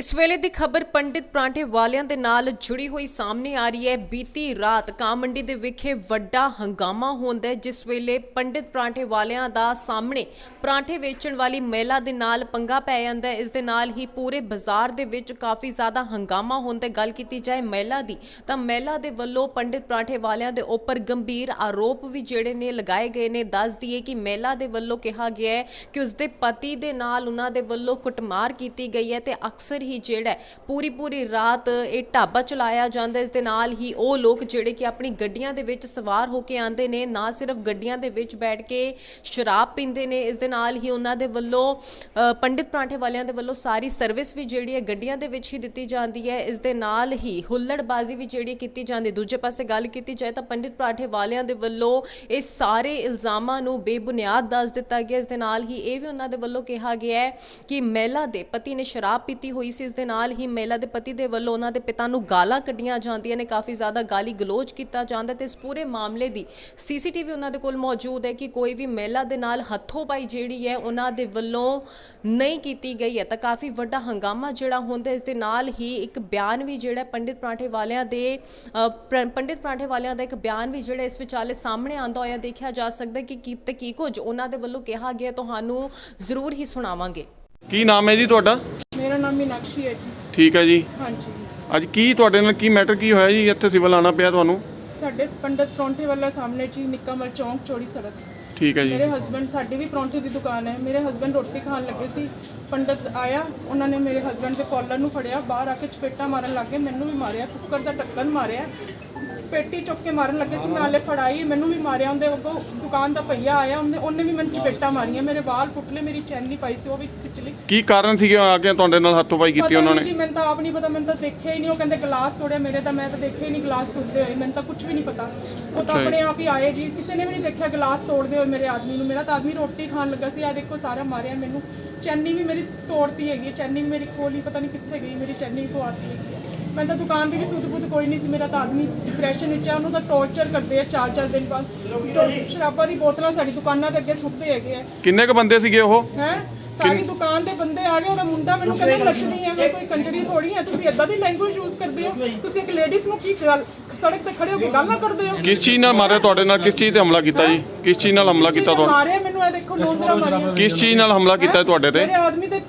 ਇਸ ਵੇਲੇ ਦੀ ਖਬਰ ਪੰਡਿਤ ਪਰਾਂਠੇ ਵਾਲਿਆਂ ਦੇ ਨਾਲ ਜੁੜੀ ਹੋਈ ਸਾਹਮਣੇ ਆ ਰਹੀ ਹੈ। ਬੀਤੀ ਰਾਤ ਕਾਂ ਮੰਡੀ ਦੇ ਵਿਖੇ ਵੱਡਾ ਹੰਗਾਮਾ ਹੁੰਦਾ ਹੈ, ਜਿਸ ਵੇਲੇ ਪੰਡਿਤ ਪਰਾਂਠੇ ਵਾਲਿਆਂ ਦਾ ਸਾਹਮਣੇ ਪਰਾਂਠੇ ਵੇਚਣ ਵਾਲੀ ਮਹਿਲਾ ਦੇ ਨਾਲ ਪੰਗਾ ਪੈ ਜਾਂਦਾ ਹੈ। ਇਸ ਦੇ ਨਾਲ ਹੀ ਪੂਰੇ ਬਾਜ਼ਾਰ ਦੇ ਵਿੱਚ ਕਾਫੀ ਜ਼ਿਆਦਾ ਹੰਗਾਮਾ ਹੁੰਦਾ ਹੈ। ਗੱਲ ਕੀਤੀ ਜਾਏ ਮਹਿਲਾ ਦੀ, ਤਾਂ ਮਹਿਲਾ ਦੇ ਵੱਲੋਂ ਪੰਡਿਤ ਪਰਾਂਠੇ ਵਾਲਿਆਂ ਦੇ ਉੱਪਰ ਗੰਭੀਰ ਆਰੋਪ ਵੀ ਜਿਹੜੇ ਨੇ ਲਗਾਏ ਗਏ ਨੇ। ਦੱਸ ਦਈਏ ਕਿ ਮਹਿਲਾ ਦੇ ਵੱਲੋਂ ਕਿਹਾ ਗਿਆ ਹੈ ਕਿ ਉਸਦੇ ਪਤੀ ਦੇ ਨਾਲ ਉਹਨਾਂ ਦੇ ਵੱਲੋਂ ਕੁੱਟਮਾਰ ਕੀਤੀ ਗਈ ਹੈ ਤੇ ਅਕਸਰ ਹੀ ਜਿਹੜਾ ਪੂਰੀ ਪੂਰੀ ਰਾਤ ਇਹ ਢਾਬਾ ਚਲਾਇਆ ਜਾਂਦਾ ਇਸ ਦੇ ਨਾਲ ਹੀ ਉਹ ਲੋਕ ਜਿਹੜੇ ਕਿ ਆਪਣੀ ਗੱਡੀਆਂ ਦੇ ਵਿੱਚ ਸਵਾਰ ਹੋ ਕੇ ਆਉਂਦੇ ਨੇ, ਨਾ ਸਿਰਫ ਗੱਡੀਆਂ ਦੇ ਵਿੱਚ ਬੈਠ ਕੇ ਸ਼ਰਾਬ ਪੀਂਦੇ ਨੇ। ਇਸ ਦੇ ਨਾਲ ਹੀ ਉਹਨਾਂ ਦੇ ਵੱਲੋਂ ਪੰਡਿਤ ਪਰਾਂਠੇ ਵਾਲਿਆਂ ਦੇ ਵੱਲੋਂ ਸਾਰੀ ਸਰਵਿਸ ਵੀ ਜਿਹੜੀ ਹੈ ਗੱਡੀਆਂ ਦੇ ਵਿੱਚ ਹੀ ਦਿੱਤੀ ਜਾਂਦੀ ਹੈ। ਇਸ ਦੇ ਨਾਲ ਹੀ ਹੁੱਲੜਬਾਜ਼ੀ ਵੀ ਜਿਹੜੀ ਕੀਤੀ ਜਾਂਦੀ ਦੂਜੇ ਪਾਸੇ ਗੱਲ ਕੀਤੀ ਜਾਏ ਤਾਂ ਪੰਡਿਤ ਪਰਾਂਠੇ ਵਾਲਿਆਂ ਦੇ ਵੱਲੋਂ ਇਹ ਸਾਰੇ ਇਲਜ਼ਾਮਾਂ ਨੂੰ ਬੇਬੁਨਿਆਦ ਦੱਸ ਦਿੱਤਾ ਗਿਆ। ਇਸ ਦੇ ਨਾਲ ਹੀ ਇਹ ਵੀ ਉਹਨਾਂ ਦੇ ਵੱਲੋਂ ਕਿਹਾ ਗਿਆ ਹੈ ਕਿ ਮਹਿਲਾ ਦੇ ਪਤੀ ਨੇ ਸ਼ਰਾਬ ਪੀਤੀ ਹੋਈ ਸੀ, ਇਸ ਦੇ ਨਾਲ ਹੀ ਮਹਿਲਾ ਦੇ ਪਤੀ ਦੇ ਵੱਲੋਂ ਉਹਨਾਂ ਦੇ ਪਿਤਾ ਨੂੰ ਗਾਲਾਂ ਕੱਢੀਆਂ ਜਾਂਦੀਆਂ ਨੇ, ਕਾਫੀ ਜ਼ਿਆਦਾ ਗਾਲੀ ਗਲੋਚ ਕੀਤਾ ਜਾਂਦਾ ਤੇ ਇਸ ਪੂਰੇ ਮਾਮਲੇ ਦੀ ਸੀਸੀਟੀਵੀ ਉਹਨਾਂ ਦੇ ਕੋਲ ਮੌਜੂਦ ਹੈ ਕਿ ਕੋਈ ਵੀ ਮਹਿਲਾ ਦੇ ਨਾਲ ਹੱਥੋਂ ਪਾਈ ਜਿਹੜੀ ਹੈ, ਉਹਨਾਂ ਦੇ ਵੱਲੋਂ ਨਹੀਂ ਕੀਤੀ ਗਈ ਹੈ। ਤਾਂ ਕਾਫੀ ਵੱਡਾ ਹੰਗਾਮਾ ਜਿਹੜਾ ਹੁੰਦਾ, ਇਸ ਦੇ ਨਾਲ ਹੀ ਇੱਕ ਬਿਆਨ ਵੀ ਜਿਹੜਾ ਪੰਡਿਤ ਪਰਾਂਠੇ ਵਾਲਿਆਂ ਦੇ ਪੰਡਿਤ ਪਰਾਂਠੇ ਵਾਲਿਆਂ ਦਾ ਇੱਕ ਬਿਆਨ ਵੀ ਜਿਹੜਾ ਇਸ ਵਿਚਾਲੇ ਸਾਹਮਣੇ ਆਂਦਾ ਹੋਇਆ ਦੇਖਿਆ ਜਾ ਸਕਦਾ ਕਿ ਕੀ, ਤੇ ਕੀ ਕੁਝ ਉਹਨਾਂ ਦੇ ਵੱਲੋਂ ਕਿਹਾ ਗਿਆ, ਤੁਹਾਨੂੰ ਜ਼ਰੂਰ ਹੀ ਸੁਣਾਵਾਂਗੇ। ਕੀ ਨਾਮ ਹੈ ਜੀ ਤੁਹਾਡਾ? ਮੇਰਾ ਨਾਮ ਮੀਨਾਕਸ਼ੀ ਹੈ ਜੀ। ਠੀਕ ਹੈ ਜੀ। ਹਾਂਜੀ। ਅੱਜ ਕੀ ਤੁਹਾਡੇ ਨਾਲ ਕੀ ਮੈਟਰ ਕੀ ਹੋਇਆ ਜੀ? ਇੱਥੇ ਸਿਵਲ ਆਣਾ ਪਿਆ ਤੁਹਾਨੂੰ। ਸਾਡੇ ਪੰਡਤ ਪਰੌਂਠੇ ਵਾਲਾ ਸਾਹਮਣੇ ਜੀ ਨਿੱਕਾਮਲ ਚੌਂਕ ਚੌੜੀ ਸੜਕ। ਠੀਕ ਹੈ ਜੀ। ਮੇਰੇ ਹਸਬੰਡ ਸਾਡੀ ਵੀ ਪਰੌਂਠੇ ਦੀ ਦੁਕਾਨ ਹੈ। ਮੇਰੇ ਹਸਬੰਡ ਰੋਟੀ ਖਾਣ ਲੱਗੇ ਸੀ। ਪੰਡਤ ਆਇਆ। ਉਹਨਾਂ ਨੇ ਮੇਰੇ ਹਸਬੰਡ ਦੇ ਕਾਲਰ ਨੂੰ ਫੜਿਆ। ਬਾਹਰ ਆ ਕੇ ਚਪੇਟਾ ਮਾਰਨ ਲੱਗੇ ਮੈਨੂੰ ਵੀ ਮਾਰਿਆ। ਕੁੱਕਰ ਦਾ ਢੱਕਣ ਮਾਰਿਆ। ਪੇਟੀ ਚੁੱਕ ਕੇ ਮਾਰਨ ਲੱਗੇ ਸੀ। ਮੈਂ ਹਾਲੇ ਫੜਾਈ। ਮੈਨੂੰ ਵੀ ਮਾਰਿਆ। ਉਹਦੇ ਅੱਗੋਂ ਦੁਕਾਨ ਦਾ ਭਈਆ ਆਇਆ। ਉਹਨੇ ਉਹਨੇ ਵੀ ਮੈਨੂੰ ਚਪੇਟਾ ਮਾਰੀਆਂ। ਮੇਰੇ ਵਾਲ ਪੁੱਟਲੇ। ਮੇਰੀ ਚੈਨੀ ਪਾਈ ਸੀ। ਉਹ ਵੀ ਖਿੱਚ ਲਈ ਕੀ ਕਾਰਨ ਸੀਗੇ? ਆ ਕੇ ਤੁਹਾਡੇ ਨਾਲ ਹੱਥੋਂ-ਪਾਈ ਕੀਤੀ ਉਹਨਾਂ ਨਹੀਂ ਨੇ? ਜੀ ਮੈਨੂੰ ਤਾਂ ਆਪ ਨਹੀਂ ਪਤਾ। ਮੈਨੂੰ ਤਾਂ ਦੇਖਿਆ ਹੀ ਨਹੀਂ ਉਹ ਕਹਿੰਦੇ ਗਲਾਸ ਤੋੜਿਆ। ਮੇਰੇ ਤਾਂ ਮੈਂ ਤਾਂ ਦੇਖਿਆ ਹੀ ਨਹੀਂ ਗਲਾਸ ਟੁੱਟਦੇ ਹੋਏ। ਮੈਨੂੰ ਤਾਂ ਕੁਝ ਵੀ ਨਹੀਂ ਪਤਾ। ਉਹ ਤਾਂ। ਆਪਣੇ ਆਪ ਹੀ ਆਏ ਜੀ। ਕਿਸੇ ਨੇ ਵੀ ਨਹੀਂ ਦੇਖਿਆ ਗਲਾਸ ਤੋੜਦੇ ਹੋਏ। ਮੇਰੇ ਆਦਮੀ ਨੂੰ ਮੇਰਾ ਤਾਂ ਆਦਮੀ ਰੋਟੀ ਖਾਣ ਲੱਗਾ ਸੀ। ਆ ਦੇਖੋ ਸਾਰਾ ਮਾਰਿਆ ਮੈਨੂੰ। ਚੈਨੀ ਵੀ ਮੇਰੀ ਤੋੜਤੀ ਹੈਗੀ ਹੈ, ਚੈਨੀ ਵੀ ਮੇਰੀ ਖੋਲੀ ਪਤਾ ਨਹੀਂ ਕਿੱਥੇ ਗਈ ਮੇਰੀ ਚੈਨੀ ਵੀ ਪਵਾਤੀ ਹੈਗੀ ਹੈ। ਮੈਂ ਤਾਂ ਦੁਕਾਨ ਦੀ ਵੀ ਸੁੱਧ ਬੁੱਧ ਕੋਈ ਨਹੀਂ ਸੀ। ਮੇਰਾ ਤਾਂ ਆਦਮੀ ਡਿਪਰੈਸ਼ਨ ਵਿੱਚ ਆ। ਉਹਨੂੰ ਤਾਂ ਟੌਰਚਰ ਕਰਦੇ ਆ ਚਾਰ ਚਾਰ ਦਿਨ ਬਾਅਦ। ਸ਼ਰਾਬਾਂ ਦੀ ਬੋਤਲਾਂ ਸਾਡੀ ਦੁਕਾਨਾਂ ਦੇ ਅੱਗੇ ਸੁੱਟਦੇ ਹੈਗੇ ਆ। ਕਿੰਨੇ ਕ ਬੰਦੇ ਸੀਗੇ ਉਹ? ਹੈ? ਸਾਰੀ ਦੁਕਾਨ ਦੇ ਬੰਦੇ ਆ ਗਏ ਉਹਦਾ ਮੁੰਡਾ ਮੈਨੂੰ ਕਹਿੰਦਾ ਨੱਚਦੀ ਐ ਮੈਂ ਕੋਈ ਕੰਜਰੀ ਥੋੜੀ ਐ ਤੁਸੀਂ ਏਦਾਂ ਦੀ ਲੈਂਗੁਏਜ ਯੂਜ਼ ਕਰਦੇ ਹੋ? ਤੁਸੀਂ ਇੱਕ ਲੇਡੀਜ਼ ਨੂੰ ਕੀ ਗੱਲ ਸੜਕ ਤੇ ਖੜੇ ਹੋ ਕੇ ਗੱਲਾਂ ਕਰਦੇ ਹੋ? ਕਿਸ ਚੀਜ਼ ਨਾਲ ਮਾਰਿਆ ਤੁਹਾਡੇ ਨਾਲ? ਕਿਸ ਚੀਜ਼ ਤੇ ਹਮਲਾ ਕੀਤਾ ਜੀ? ਕਿਸ ਚੀਜ਼ ਨਾਲ ਹਮਲਾ ਕੀਤਾ ਤੁਹਾਨੂੰ ਮਾਰੇ ਮੈਨੂੰ ਇਹ ਦੇਖੋ ਲੋਂਦਰਾ ਮਾਰੀਆਂ। ਕਿਸ ਚੀਜ਼ ਨਾਲ ਹਮਲਾ ਕੀਤਾ ਤੁਹਾਡੇ ਤੇ? ਮੇਰੇ ਆਦਮੀ ਦੇ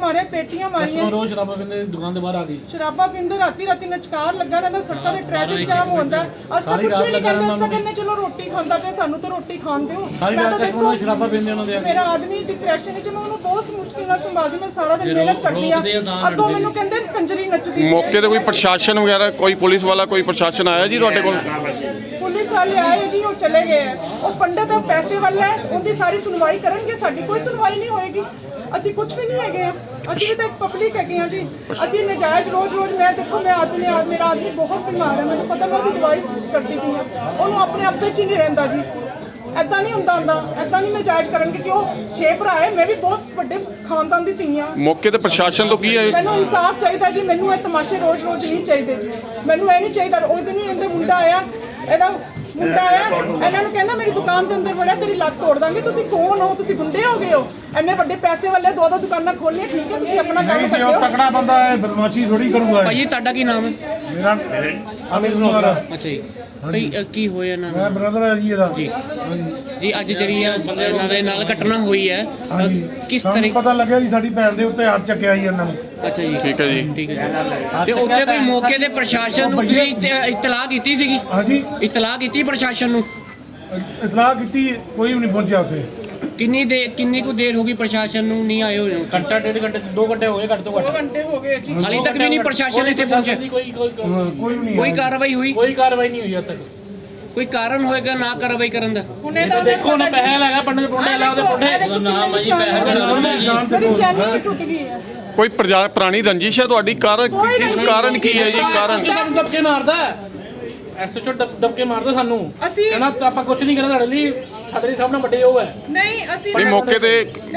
ਮਾਰਿਆ ਪੇਟੀਆਂ ਮਾਰੀਆਂ। ਰੋਜ਼ ਸ਼ਰਾਬਾਂ ਪੀਂਦੇ ਦੁਕਾਨ ਦੇ ਬਾਹਰ ਆ ਗਈ। ਸ਼ਰਾਬਾਂ ਪੀਂਦੇ ਰਾਤੀ ਰਾਤੀ ਨਚਕਾਰ ਲੱਗਾ ਰਹਿੰਦਾ ਸੜਕਾਂ ਤੇ ਟ੍ਰੈਫਿਕ ਜਾਮ ਹੁੰਦਾ। ਅਸ ਤਾਂ ਕੁਝ ਵੀ ਨਹੀਂ ਕਹਿੰਦੇ ਅਸ ਤਾਂ ਕਹਿੰਦੇ ਚਲੋ ਰੋਟੀ ਖਾਂਦਾ ਪਿਆ ਸਾਨੂੰ ਤਾਂ ਰੋਟੀ ਖਾਣ ਦਿਓ। ਮੈਂ ਤਾਂ ਦੇਖੋ ਸ਼ਰਾਬਾਂ ਪੀਂਦੇ ਉਹਨਾਂ ਦੇ। ਆ ਕੇ। ਮੇਰਾ ਆਦਮੀ ਡਿਪਰੈਸ਼ਨ ਵਿੱਚ ਮੈਂ ਉਹਨੂੰ ਬਹੁਤ ਮੁਸ਼ਕਿਲ ਨਾਲ ਸੰਭਾਲਦੀ ਮੈਂ ਸਾਰਾ ਦਿਨ ਮਿਹਨਤ ਕਰਦੀ ਆ। ਅੱਗੋਂ ਮੈਨੂੰ ਕਹਿੰਦੇ ਕੰਜਰੀ ਨੱਚਦੀ ਮੌਕੇ ਤੇ ਕੋਈ ਪ੍ਰਸ਼ਾਸਨ ਵਗੈਰਾ ਕੋਈ ਪੁਲਿਸ ਵਾਲਾ ਕੋਈ ਪ੍ਰਸ਼ਾਸਨ ਆਇਆ ਜੀ ਤੁਹਾਡੇ ਕੋਲ? ਪੁਲਿਸ ਵਾਲੇ ਆਏ ਜੀ ਉਹ ਚਲੇ ਗਏ। ਉਹ ਪੰਡਤ ਦਾ ਪੈਸੇ ਵਾਲਾ ਹੈ ਉਹਦੀ ਸਾਰੀ ਸੁਣਵਾਈ ਕਰਨਗੇ ਸਾਡੀ ਕੋਈ ਸੁਣਵਾਈ ਨਹੀਂ ਹੋਏਗੀ। ਅਸੀਂ ਕੁਝ ਵੀ ਨਹੀਂ ਹੈਗੇ ਆ। ਅਸੀਂ ਵੀ ਤਾਂ ਪਬਲਿਕ ਹੈਗੇ ਆ ਜੀ। ਅਸੀਂ ਨਜਾਇਜ਼ ਰੋਜ਼ ਰੋਜ਼ ਮੈਂ ਦੇਖੋ ਮੈਂ ਆਦਮੀ ਆ ਮੇਰਾ ਆਦਮੀ ਬਹੁਤ ਬਿਮਾਰ ਹੈ ਮੈਨੂੰ ਪਤਾ ਮੈਂ ਉਹਦੀ ਦਵਾਈ ਕਰਦੀ ਪਈ ਆ ਉਹਨੂੰ ਆਪਣੇ ਆਪੇ ਚ ਹੀ ਨਹੀਂ ਰਹਿੰਦਾ ਜੀ। ਐਦਾਂ ਨਹੀਂ ਹੁੰਦਾ ਹੁੰਦਾ ਐਦਾਂ ਨਹੀਂ ਨਜਾਇਜ਼ ਕਰਨਗੇ ਕਿ ਉਹ ਛੇ ਭਰਾ ਹੈ ਮੈਂ ਵੀ ਬਹੁਤ ਵੱਡੇ ਖਾਨਦਾਨ ਦੀ ਧੀ ਆ ਮੌਕੇ ਤੇ ਪ੍ਰਸ਼ਾਸਨ ਤੋਂ ਕੀ ਹੈ? ਮੈਨੂੰ ਇਨਸਾਫ ਚਾਹੀਦਾ ਜੀ ਮੈਨੂੰ ਇਹ ਤਮਾਸ਼ੇ ਰੋਜ਼ ਰੋਜ਼ ਨਹੀਂ ਚਾਹੀਦੇ ਜੀ। ਮੈਨੂੰ ਇਹ ਨਹੀਂ ਚਾਹੀਦਾ ਉਸ ਦਿਨ ਹੀ ਇਹਦੇ ਮੁੰਡਾ ਆਇਆ ਇਹਦਾ ਮੁੰਡਾ ਆਇਆ ਇਹਨਾਂ ਨੂੰ ਕਹਿੰਦਾ ਮੇਰੀ ਦੁਕਾਨ ਦੇ ਅੰਦਰ ਵੜਿਆ ਤੇਰੀ ਲੱਤ ਤੋੜ ਦਾਂਗੇ ਤੁਸੀਂ ਕੌਣ ਹੋ? ਤੁਸੀਂ ਗੁੰਡੇ ਹੋ ਗਏ ਹੋ। ਇੰਨੇ ਵੱਡੇ ਪੈਸੇ ਵਾਲੇ ਦੋ ਦੋ ਦੁਕਾਨਾਂ ਖੋਲੀਆਂ ਠੀਕ ਹੈ ਤੁਸੀਂ ਆਪਣਾ ਕੰਮ ਕਰਦੇ ਹੋ। ਤਕੜਾ ਬੰਦਾ ਹੈ ਬਦਮਾਸ਼ੀ ਥੋੜੀ ਕਰੂਗਾ। ਭਾਈ ਤੁਹਾਡਾ ਕੀ ਨਾਮ ਹੈ? ਮੇਰਾ ਅਮਿਤ ਕੁਮਾਰ ਅੱਛਾ ਜੀ। ਅ, ਕੀ ਹੋਇਆ ਨਾ ਮੈਂ ਬ੍ਰਦਰ ਹੈ ਜੀ ਇਹਦਾ। ਜੀ। ਜੀ ਅੱਜ ਜਿਹੜੀ ਆ ਇਹਨਾਂ ਦੇ ਨਾਲ ਘਟਨਾ ਹੋਈ ਹੈ ਅ, ਹਾਂਜੀ। ਕਿਸ ਸਾਨੂੰ ਤਰੀਕੇ ਪਤਾ ਲੱਗਿਆ ਜੀ ਸਾਡੀ ਭੈਣ ਦੇ ਉੱਤੇ ਹੱਥ ਚੱਕਿਆ ਜੀ ਇਹਨਾਂ ਨੇ। ਅੱਛਾ ਜੀ। ਠੀਕ ਹੈ ਜੀ। ਠੀਕ ਹੈ ਜੀ। ਤੇ ਉੱਥੇ ਕੋਈ ਮੌਕੇ ਦੇ ਪ੍ਰਸ਼ਾਸਨ ਨੂੰ ਇਤ- ਇਤਲਾਹ ਕੀਤੀ ਸੀਗੀ? ਹਾਂਜੀ। ਇਤਲਾਹ ਕੀਤੀ ਪ੍ਰਸ਼ਾਸਨ ਨੂੰ? ਇਤਲਾਹ ਕੀਤੀ ਕੋਈ ਵੀ ਨਹੀਂ ਪਹੁੰਚਿਆ ਉੱਥੇ। ਕਿੰਨੀ ਦੇ ਕਿੰਨੀ ਕੁ ਦੇਰ ਹੋ ਗਈ ਪ੍ਰਸ਼ਾਸਨ ਨੂੰ ਨਹੀਂ ਆਏ ਹੋਏ ਘੰਟਾ ਡੇਢ ਘੰਟੇ 2 ਘੰਟੇ ਹੋ ਗਏ ਘੱਟ ਤੋਂ ਦੋ ਘੰਟੇ ਹੋ ਗਏ ਜੀ ਹਾਲੇ ਤੱਕ ਵੀ ਨਹੀਂ ਪ੍ਰਸ਼ਾਸਨ ਇੱਥੇ ਪਹੁੰਚਿਆ ਕੋਈ ਨਹੀਂ। ਕਾਰਵਾਈ ਹੋਈ? ਕੋਈ ਕਾਰਵਾਈ ਨਹੀਂ ਹੋਈ ਅੱਜ ਤੱਕ। ਕੋਈ ਕਾਰਨ ਹੋਏਗਾ ਨਾ ਕਾਰਵਾਈ ਕਰਨ ਦਾ? ਹੁਣ ਇਹਦਾ ਦੇਖੋ ਨਾ ਪੈਸੇ ਲੱਗਾ ਪੰਡੇ ਦੇ ਪੁੰਡੇ ਲਾ ਉਹਦੇ ਪੁੰਡੇ ਨਾ ਮਜੀ ਪੈਸੇ ਮੇਰੀ ਚੈਨੀ ਵੀ ਟੁੱਟ ਗਈ ਹੈ। ਕੋਈ ਪ੍ਰਜਾ- ਪੁਰਾਣੀ ਰੰਜਿਸ਼ ਹੈ ਤੁਹਾਡੀ? ਕਾਰਨ ਕਿਸ ਕਾਰਨ ਕੀ ਹੈ ਜੀ? ਕਾਰਨ ਸਾਨੂੰ ਦਬਕੇ ਮਾਰਦਾ ਐਸਐਚਓ ਦਬਕੇ ਮਾਰਦਾ ਸਾਨੂੰ। ਅਸੀਂ- ਕਹਿੰਦਾ ਤਾਂ ਆਪਾਂ ਕੁਝ ਨਹੀਂ ਕਰਨਾ ਤੁਹਾਡੇ ਲਈ। ਸਾਡੇ ਲਈ ਸਭ ਨਾਲ ਵੱਡੇ ਉਹ ਹੈ। ਨਹੀਂ ਅਸੀਂ ਨਹੀਂ ਮੌਕੇ ਤੇ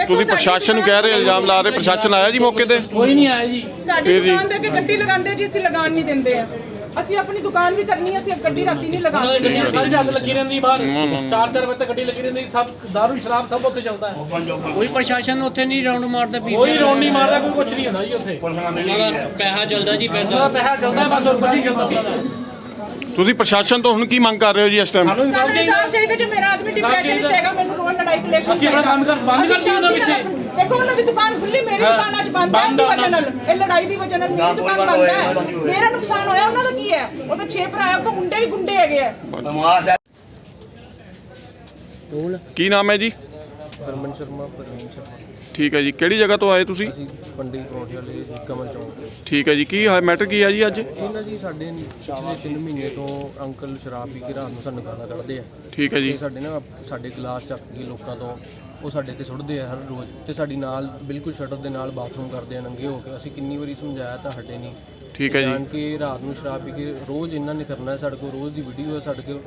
ਤੁਸੀਂ ਪ੍ਰਸ਼ਾਸਨ ਨੂੰ ਕਹਿ ਰਹੇ ਇਲਜ਼ਾਮ ਲਾ ਰਹੇ ਪ੍ਰਸ਼ਾਸਨ ਆਇਆ ਜੀ ਮੌਕੇ ਤੇ? ਕੋਈ ਨਹੀਂ ਆਇਆ ਜੀ। ਸਾਡੀ ਦੁਕਾਨ ਦੇ ਅੱਗੇ ਗੱਡੀ ਲਗਾਉਂਦੇ ਜੀ ਅਸੀਂ ਲਗਾਉਣ ਨਹੀਂ ਦਿੰਦੇ ਆ। ਅਸੀਂ ਆਪਣੀ ਦੁਕਾਨ ਵੀ ਕਰਨੀ ਹੈ ਅਸੀਂ ਗੱਡੀ ਰਾਤੀ ਨਹੀਂ ਲਗਾਉਂਦੇ। ਗੱਡੀਆਂ ਸਾਰੀ ਰਾਤ ਲੱਗੀ ਰਹਿੰਦੀ ਬਾਹਰ। ਚਾਰ ਚਾਰ ਵਜੇ ਤੱਕ ਗੱਡੀ ਲੱਗੀ ਰਹਿੰਦੀ ਸਭ ਦਾਰੂ ਸ਼ਰਾਬ ਸਭ ਉੱਥੇ ਚੱਲਦਾ ਹੈ। ਕੋਈ ਪ੍ਰਸ਼ਾਸਨ ਉੱਥੇ ਨਹੀਂ ਰਾਉਂਡ ਮਾਰਦਾ ਪੀਸ ਕੋਈ ਰੌਣ ਨਹੀਂ ਮਾਰਦਾ। ਕੋਈ ਕੁਝ ਨਹੀਂ ਹੁੰਦਾ ਜੀ ਉੱਥੇ। ਉਹਨਾਂ ਦਾ ਪੈਸਾ ਚੱਲਦਾ ਜੀ ਪੈਸਾ। ਪੈਸਾ ਚੱਲਦਾ ਬਸ ਹੋਰ ਕੁਝ ਨਹੀਂ ਚੱਲਦਾ। ਤੁਸੀਂ ਪ੍ਰਸ਼ਾਸਨ ਤੋਂ ਹੁਣ ਕੀ ਮੰਗ ਕਰ ਰਹੇ ਹੋ ਜੀ ਇਸ ਟਾਈਮ ਸਾਨੂੰ ਸਾਨੂੰ ਸਮਝ ਇਨਸਾਫ ਚਾਹੀਦਾ ਜੇ ਮੇਰਾ ਆਦਮੀ ਡਿਪਰੈਸ਼ਨ ਵਿੱਚ ਹੈਗਾ ਮੈਨੂੰ ਰੋਲ ਲੜਾਈ ਕਲੇਸ਼ਨ ਅਸੀਂ ਆਪਣਾ ਕੰਮ ਕਰ- ਬੰਦ ਕਰ ਦਿੱਤੀ ਉਹਨਾਂ ਵਿੱਚ। ਦੇਖੋ ਉਹਨਾਂ ਦੀ ਦੁਕਾਨ ਖੁੱਲੀ ਮੇਰੀ ਦੁਕਾਨ ਅੱਜ ਬੰਦ ਹੈ ਬੰਦ ਦੀ ਆ ਵਜ੍ਹਾ ਨਾਲ। ਇਹ ਲੜਾਈ ਦੀ ਵਜ੍ਹਾ ਨਾਲ ਮੇਰੀ ਦੁਕਾਨ ਬੰਦ ਹੈ। ਮੇਰਾ ਨੁਕਸਾਨ ਹੋਇਆ ਉਹਨਾਂ ਦਾ ਕੀ ਹੈ? ਉਹ ਤਾਂ ਛੇ ਭਰਾ ਕੋ ਮੁੰਡੇ ਵੀ ਗੁੰਡੇ ਹੈਗੇ ਆ। ਕੀ ਨਾਮ ਹੈ ਜੀ? ਹਰਮਨ ਸ਼ਰਮਾ ਪ੍ਰਵੀਨ ਸ਼ਰਮਾ। ਠੀਕ ਹੈ ਜੀ। ਕਿਹੜੀ ਜਗ੍ਹਾ ਤੋਂ ਆਏ ਤੁਸੀਂ? ਅਸੀਂ ਪੰਡਿਤ ਪਰੌਂਠੇ ਵਾਲੇ ਕਮਲ ਚੌਂਕ ਤੇ। ਠੀਕ ਹੈ ਜੀ। ਕੀ ਮੈਟਰ ਕੀ ਹੈ ਜੀ ਅੱਜ? ਇਹਨਾਂ ਜੀ ਸਾਡੇ ਪਿਛਲੇ 3 ਮਹੀਨੇ ਤੋਂ ਅੰਕਲ ਸ਼ਰਾਬ ਪੀ ਕੇ ਰਾਤ ਨੂੰ ਸਾਨੂੰ ਗਾਲਾਂ ਕੱਢਦੇ ਆ। ਠੀਕ ਹੈ ਜੀ। ਸਾਡੇ ਨਾ ਸਾਡੇ ਗਲਾਸ ਚੱਕ ਕੇ ਲੋਕਾਂ ਤੋਂ ਉਹ ਸਾਡੇ ਤੇ ਸੁੱਟਦੇ ਆ ਹਰ ਰੋਜ਼। ਤੇ ਸਾਡੀ ਨਾਲ ਬਿਲਕੁਲ ਸ਼ਟਰ ਦੇ ਨਾਲ ਬਾਥਰੂਮ ਕਰਦੇ ਆ ਨੰਗੇ ਹੋ ਕੇ। ਅਸੀਂ ਕਿੰਨੀ ਵਾਰੀ ਸਮਝਾਇਆ ਤਾਂ ਹਟੇ ਨਹੀਂ। ਠੀਕ ਹੈ ਜੀ। ਜਾਣ ਕੇ ਰਾਤ ਨੂੰ ਸ਼ਰਾਬ ਪੀ ਕੇ ਰੋਜ਼ ਇਹਨਾਂ ਨੇ ਕਰਨਾ ਹੈ, ਸਾਡੇ ਕੋਲ ਰੋਜ਼ ਦੀ ਵੀਡੀਓ ਹੈ ਸਾਡੇ ਕੋਲ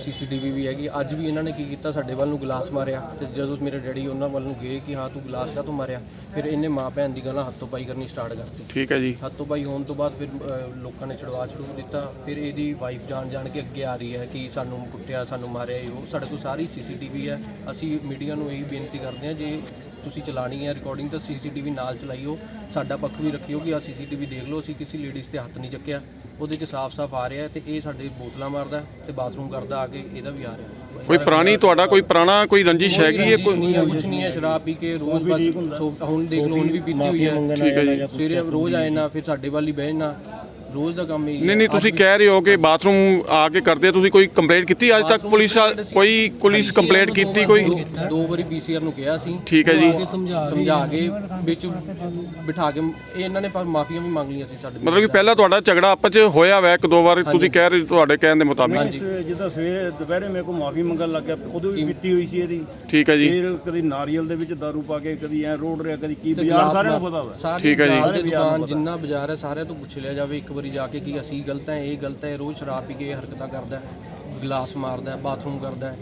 ਸੀਸੀਟੀਵੀ ਵੀ ਹੈਗੀ। ਅੱਜ ਵੀ ਇਹਨਾਂ ਨੇ ਕੀ ਕੀਤਾ ਸਾਡੇ ਵੱਲ ਨੂੰ ਗਲਾਸ ਮਾਰਿਆ ਤੇ ਜਦੋਂ ਮੇਰੇ ਡੈਡੀ ਉਹਨਾਂ ਵੱਲ ਨੂੰ ਗਏ ਕਿ ਹਾਂ ਤੂੰ ਗਲਾਸ ਕਾਹਤੋਂ ਮਾਰਿਆ ਫਿਰ ਇਹਨੇ ਮਾਂ ਭੈਣ ਦੀ ਗੱਲਾਂ ਹੱਥੋਂ ਪਾਈ ਕਰਨੀ ਸਟਾਰਟ ਕਰਤੀ। ਠੀਕ ਹੈ ਜੀ। ਹੱਥੋਂ ਪਾਈ ਹੋਣ ਤੋਂ ਬਾਅਦ ਫਿਰ ਅਹ, ਲੋਕਾਂ ਨੇ ਛੁਡਵਾ ਛੁਡੂ ਦਿੱਤਾ। ਫਿਰ ਇਹਦੀ ਵਾਈਫ ਜਾਣ ਜਾਣ ਕੇ ਅੱਗੇ ਆ ਰਹੀ ਹੈ ਕਿ ਸਾਨੂੰ ਕੁੱਟਿਆ ਸਾਨੂੰ ਮਾਰਿਆ ਇਹ ਉਹ ਸਾਡੇ ਕੋਲ ਸਾਰੀ ਸੀਸੀਟੀਵੀ ਹੈ। ਅਸੀਂ ਮੀਡੀਆ ਨੂੰ ਇਹੀ ਬੇਨਤੀ ਕਰਦੇ ਹਾਂ ਜੇ ਤੁਸੀਂ ਚਲਾਣੀ ਹੈ ਰਿਕਾਰਡਿੰਗ ਤਾਂ ਸੀਸੀਟੀਵੀ ਨਾਲ ਚਲਾਈਓ ਸਾਡਾ ਪੱਖ ਵੀ ਰੱਖਿਓ ਕਿ ਆ ਸੀਸੀਟੀਵੀ ਦੇਖ ਲਓ ਅਸੀਂ ਕਿਸੇ ਲੇਡੀਜ਼ ਤੇ ਹੱਥ ਨਹੀਂ ਚੱਕਿਆ ਉਹਦੇ 'ਚ ਸਾਫ਼-ਸਾਫ਼ ਆ ਰਿਹਾ ਤੇ ਇਹ ਸਾਡੇ ਬੋਤਲਾਂ ਮਾਰਦਾ ਤੇ ਬਾਥਰੂਮ ਕਰਦਾ ਆ ਕੇ ਇਹਦਾ ਵੀ ਆ ਰਿਹਾ ਕੋਈ ਪੁਰਾਣੀ ਤੁਹਾਡਾ ਕੋਈ ਪੁਰਾਣਾ ਕੋਈ ਰੰਜਿਸ਼ ਹੈਗੀ ਹੈ ਕੋਈ ਕੁਝ ਨਹੀਂ ਹੈ ਸ਼ਰਾਬ ਪੀ ਕੇ ਰੋਜ਼ ਬਸ ਹੁਣ ਦੇਖ ਲਓ ਹੁਣ ਵੀ ਪੀਤੀ ਹੋਈ ਹੈ। ਠੀਕ ਹੈ ਜੀ। ਸਵੇਰੇ ਰੋਜ਼ ਆਏ ਨਾ ਫਿਰ ਸਾਡੇ ਵੱਲ ਹੀ ਬਹਿ ਨਾ ਰੋਜ਼ ਦਾ ਕੰਮ ਇਹ ਨਹੀਂ ਨਹੀਂ ਤੁਸੀਂ ਕਹਿ ਰਹੇ ਹੋ ਕਿ ਬਾਥਰੂਮ ਆ ਕੇ ਕਰਦੇ ਤੁਸੀਂ ਕੋਈ ਕੰਪਲੇਂਟ ਕੀਤੀ ਅੱਜ ਤੱਕ ਪੁਲਿਸ ਆ- ਕੋਈ ਪੁਲਿਸ ਕੰਪਲੇਂਟ ਕੀਤੀ ਕੋਈ? ਦੋ ਵਾਰੀ ਪੀਸੀਆਰ ਨੂੰ ਕਿਹਾ ਸੀ। ਠੀਕ ਹੈ ਜੀ। ਸਮਝਾ ਕੇ ਵਿੱਚ ਬਿਠਾ ਕੇ ਇਹ ਇਹਨਾਂ ਨੇ ਪਰ ਮਾਫੀਆਂ ਵੀ ਮੰਗ ਲਈਆਂ ਸੀ ਸਾਡੇ ਮਤਲਬ ਕਿ ਪਹਿਲਾਂ ਤੁਹਾਡਾ ਝਗੜਾ ਆਪਸ ਚ ਹੋਇਆ ਵਾ ਇੱਕ ਦੋ ਵਾਰ ਤੁਸੀਂ ਕਹਿ ਰਹੇ ਤੁਹਾਡੇ ਕਹਿਣ ਦੇ ਮੁਤਾਬਿਕ। ਜਿੱਦਾਂ ਸਵੇਰੇ ਦੁਪਹਿਰੇ ਮੇਰੇ ਕੋਲ ਮਾਫੀ ਮੰਗਣ ਲੱਗ ਗਿਆ ਉਦੋਂ ਵੀ ਪੀਤੀ ਹੋਈ ਸੀ ਇਹਦੀ। ਠੀਕ ਹੈ ਜੀ। ਫਿਰ ਕਦੀ ਨਾਰੀਅਲ ਦੇ ਵਿੱਚ ਦਾਰੂ ਪਾ ਕੇ ਕਦੀ ਐ ਰੋੜ ਰਿਹਾ ਕਦੀ ਕੀ ਬਾਜ਼ਾਰ ਸਾਰਿਆਂ ਨੂੰ ਪਤਾ ਵਾ। ਠੀਕ ਹੈ ਜੀ। ਦੁਕਾਨ ਜਿੰਨਾ ਬਾਜ਼ਾਰ ਹੈ ਸਾਰਿਆਂ ਤੋਂ ਪੁੱਛ ਲਿਆ ਜਾਵੇ ਇੱਕ ਵਾਰੀ ਜਾ ਕੇ ਕਿ ਅਸੀਂ ਗਲਤ ਹੈ, ਇਹ ਗਲਤ ਹੈ ਰੋਜ਼ ਸ਼ਰਾਬ ਪੀ ਕੇ ਇਹ ਹਰਕਤਾਂ ਕਰਦਾ ਗਲਾਸ ਮਾਰਦਾ ਬਾਥਰੂਮ ਕਰਦਾ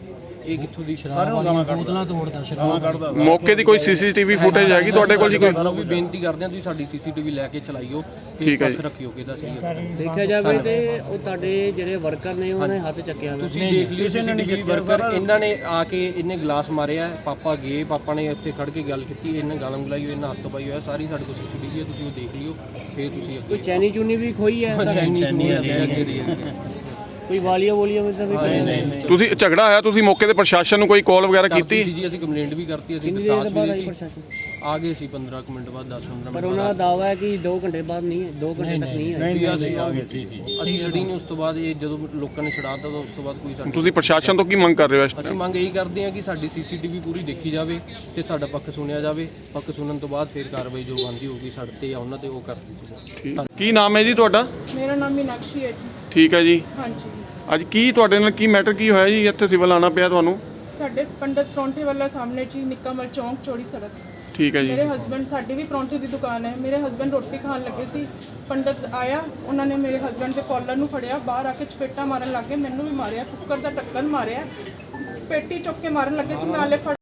ਇਹ ਕਿੱਥੋਂ ਦੀ ਸ਼ਰਾਬ ਵਾਲੀਆਂ ਬੋਤਲਾਂ ਤੋੜਦਾ ਗਾਲਾਂ ਕੱਢਦਾ। ਵਾ। ਮੌਕੇ ਦੀ ਕੋਈ ਸੀਸੀਟੀਵੀ ਫੁਟੇਜ ਹੈਗੀ ਤੁਹਾਡੇ ਕੋਲ ਜੀ ਕੋਈ? ਵੀ ਬੇਨਤੀ ਕਰਦੇ ਹਾਂ ਤੁਸੀਂ ਸਾਡੀ ਸੀਸੀਟੀਵੀ ਲੈ ਕੇ ਚਲਾਈਓ ਠੀਕ ਹੈ ਪੱਖ ਰੱਖਿਓ ਕਿਹਦਾ ਸਹੀ ਹੈ। ਦੇਖਿਆ ਜਾਵੇ ਤੇ ਉਹ ਤੁਹਾਡੇ ਜਿਹੜੇ ਵਰਕਰ ਨੇ ਉਹਨਾਂ ਨੇ ਹੱਥ ਚੱਕਿਆ ਹੋਇਆ। ਤੁਸੀਂ ਦੇਖ ਲਿਓ ਸੀਸੀਟੀਵੀ ਵਰਕਰ ਇਹਨਾਂ ਨੇ ਆ ਕੇ ਇਹਨੇ ਗਲਾਸ ਮਾਰਿਆ ਪਾਪਾ ਗਏ ਪਾਪਾ ਨੇ ਉੱਥੇ ਖੜ ਕੇ ਗੱਲ ਕੀਤੀ ਇਹਨੇ ਗਾਲਾਂ ਗੁਲਾਈ ਇਹਨਾਂ ਹੱਥ ਪਾਈ ਹੋਇਆ ਸਾਰੀ ਸਾਡੇ ਕੋਲ ਸੀਸੀਟੀਵੀ ਹੈ ਤੁਸੀਂ ਉਹ ਦੇਖ ਲਿਓ ਫਿਰ ਤੁਸੀਂ ਕੋਈ ਅੱਗੇ ਚੈਨੀ ਚੁਨੀ ਵੀ ਖੋਈ ਹੈ? ਚੈਨੀ ਚੈਨੀ ਅੱਗੇ ਦੀ ਕੋਈ ਵਾਲੀਆ ਵੋਲੀਆ ਮਤਲਬ ਵੀ ਕੋਈ ਤੁਸੀਂ ਝਗੜਾ ਆਇਆ ਤੁਸੀਂ ਮੌਕੇ ਤੇ ਪ੍ਰਸ਼ਾਸਨ ਨੂੰ ਕੋਈ ਕਾਲ ਵਗੈਰਾ ਕੀਤੀ? ਸੀ ਜੀ ਅਸੀਂ ਕੰਪਲੇਂਟ ਵੀ ਕਰਤੀ ਅਸੀਂ ਕਿੰਨੀ ਦੇਰ ਬਾਅਦ ਆਈ ਪ੍ਰਸ਼ਾਸਨ? ਆ ਗਏ ਸੀ 15 ਕੁ ਮਿੰਟ ਬਾਅਦ 10 15 ਪਰ ਮਿੰਟ ਉਹਨਾਂ ਦਾ ਦਾਵਾ ਹੈ ਕਿ 2 ਘੰਟੇ ਬਾਅਦ ਨਹੀਂ ਹੈ 2 ਘੰਟੇ ਤੱਕ ਨਹੀਂ ਹੈ। ਵੀ ਅਸੀਂ ਆ ਗਏ ਸੀ ਅਸੀਂ ਨਹੀਂ ਉਸ ਤੋਂ ਬਾਅਦ ਇਹ ਜਦੋਂ ਲੋਕਾਂ ਨੇ ਛਡਾਤਾ ਤਾਂ ਉਸ ਤੋਂ ਬਾਅਦ ਕੋਈ ਸਾਡੀ ਤੁਸੀਂ ਪ੍ਰਸ਼ਾਸਨ ਤੋਂ ਕੀ ਮੰਗ ਕਰ ਰਹੇ ਹੋ ਅਸੀਂ ਮੰਗ ਇਹੀ ਕਰਦੇ ਹਾਂ ਕਿ ਸਾਡੀ ਸੀਸੀਟੀਵੀ ਪੂਰੀ ਦੇਖੀ ਜਾਵੇ ਤੇ ਸਾਡਾ ਪੱਖ ਸੁਣਿਆ ਜਾਵੇ। ਪੱਖ ਸੁਣਨ ਤੋਂ ਬਾਅਦ ਫਿਰ ਕਾਰਵਾਈ ਜੋ ਬਣਦੀ ਹੋਊਗੀ ਸਾਡੇ ਤੇ ਜਾਂ ਉਹਨਾਂ ਤੇ ਉਹ ਕਰ ਦਿੱਤੀ ਜਾਵੇ ਕੀ ਨਾਮ ਹੈ ਜੀ ਤੁਹਾਡਾ? ਮੇਰਾ ਨਾਮ ਮੀਨਾਕਸ਼ੀ ਹੈ ਜੀ। ਠੀਕ ਹੈ ਜੀ। ਹਾਂਜੀ। ਅੱਜ ਕੀ ਤੁਹਾਡੇ ਨਾਲ ਕੀ ਮੈਟਰ ਕੀ ਹੋਇਆ ਜੀ? ਇੱਥੇ ਸਿਵਲ ਆਣਾ ਪਿਆ ਤੁਹਾਨੂੰ। ਸਾਡੇ ਪੰਡਤ ਪਰੌਂਠੇ ਵਾਲਾ ਸਾਹਮਣੇ ਜੀ ਨਿੱਕਾਮਲ ਚੌਂਕ ਚੌੜੀ ਸੜਕ। ਠੀਕ ਹੈ ਜੀ। ਮੇਰੇ ਹਸਬੰਡ ਸਾਡੀ ਵੀ ਪਰੌਂਠੇ ਦੀ ਦੁਕਾਨ ਹੈ। ਮੇਰੇ ਹਸਬੰਡ ਰੋਟੀ ਖਾਣ ਲੱਗੇ ਸੀ। ਪੰਡਤ ਆਇਆ। ਉਹਨਾਂ ਨੇ ਮੇਰੇ ਹਸਬੰਡ ਦੇ ਕਾਲਰ ਨੂੰ ਫੜਿਆ। ਬਾਹਰ ਆ ਕੇ ਚਪੇਟਾ ਮਾਰਨ ਲੱਗੇ ਮੈਨੂੰ ਵੀ ਮਾਰਿਆ। ਕੁੱਕਰ ਦਾ ਢੱਕਣ ਮਾਰਿਆ। ਪੇਟੀ ਚੁੱਕ ਕੇ ਮਾਰਨ ਲੱਗੇ ਸੀ। ਨਾਲੇ ਫੜ